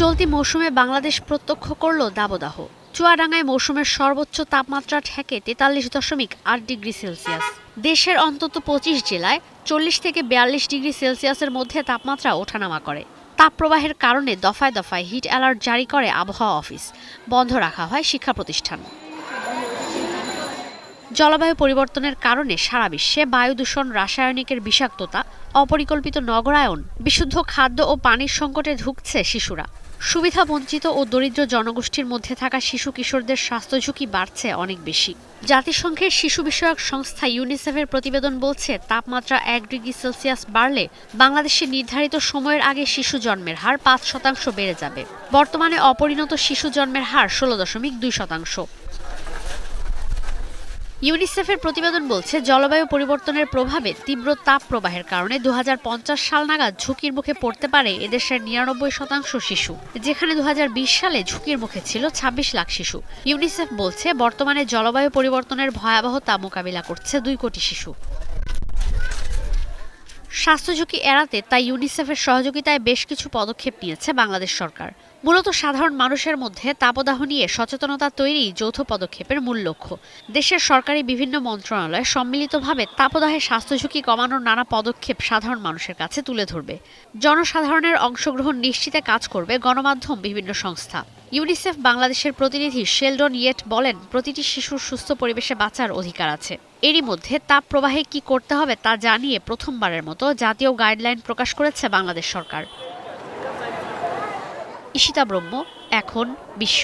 চলতি মৌসুমে বাংলাদেশ প্রত্যক্ষ করল দাবদাহ। চুয়াডাঙ্গায় মৌসুমের সর্বোচ্চ তাপমাত্রা ঠেকে তেতাল্লিশ দশমিক আট ডিগ্রি সেলসিয়াস। দেশের অন্তত পঁচিশ জেলায় চল্লিশ থেকে বিয়াল্লিশ ডিগ্রি সেলসিয়াসের মধ্যে তাপমাত্রা ওঠানামা করে। তাপপ্রবাহের কারণে দফায় দফায় হিট অ্যালার্ট জারি করে আবহাওয়া অফিস। বন্ধ রাখা হয় শিক্ষা প্রতিষ্ঠান। জলবায়ু পরিবর্তনের কারণে সারা বিশ্বে বায়ু দূষণ রাসায়নিকের বিষাক্ততা অপরিকল্পিত নগরায়ন, বিশুদ্ধ খাদ্য ও পানির সংকটে ঢুকছে শিশুরা। সুবিধা বঞ্চিত ও দরিদ্র জনগোষ্ঠীর মধ্যে থাকা শিশু কিশোরদের স্বাস্থ্য ঝুঁকি বাড়ছে অনেক বেশি। জাতিসংঘের শিশু বিষয়ক সংস্থা ইউনিসেফের প্রতিবেদন বলছে, তাপমাত্রা এক ডিগ্রি সেলসিয়াস বাড়লে বাংলাদেশে নির্ধারিত সময়ের আগে শিশু জন্মের হার পাঁচ শতাংশ বেড়ে যাবে। বর্তমানে অপরিণত শিশু জন্মের হার ষোলো দশমিক দুই শতাংশ। ইউনিসেফের প্রতিবেদন বলছে, জলবায়ু পরিবর্তনের প্রভাবে তীব্র তাপ প্রবাহের কারণে দু হাজার পঞ্চাশ সাল নাগাদ ঝুঁকির মুখে পড়তে পারে এদেশের নিরানব্বই শতাংশ শিশু, যেখানে দু হাজার বিশ সালে ঝুঁকির মুখে ছিল ২৬ লাখ শিশু। ইউনিসেফ বলছে, বর্তমানে জলবায়ু পরিবর্তনের ভয়াবহতা মোকাবিলা করছে দুই কোটি শিশু। স্বাস্থ্য ঝুঁকি এড়াতে তাই ইউনিসেফের সহযোগিতায় বেশ কিছু পদক্ষেপ নিয়েছে বাংলাদেশ সরকার। মূলত সাধারণ মানুষের মধ্যে তাপদাহ নিয়ে সচেতনতা তৈরি যৌথ পদক্ষেপের মূল লক্ষ্য। দেশের সরকারি বিভিন্ন মন্ত্রণালয় সম্মিলিতভাবে তাপদাহের স্বাস্থ্য ঝুঁকি কমানোর নানা পদক্ষেপ সাধারণ মানুষের কাছে তুলে ধরবে। জনসাধারণের অংশগ্রহণ নিশ্চিতে কাজ করবে গণমাধ্যম বিভিন্ন সংস্থা। ইউনিসেফ বাংলাদেশের প্রতিনিধি শেলডন ইয়েট বলেন, প্রতিটি শিশুর সুস্থ পরিবেশে বাঁচার অধিকার আছে। এরই মধ্যে তাপ প্রবাহে কি করতে হবে তা জানিয়ে প্রথমবারের মতো জাতীয় গাইডলাইন প্রকাশ করেছে বাংলাদেশ সরকার। ঈশিতা ব্রহ্ম এখন বিশ্ব।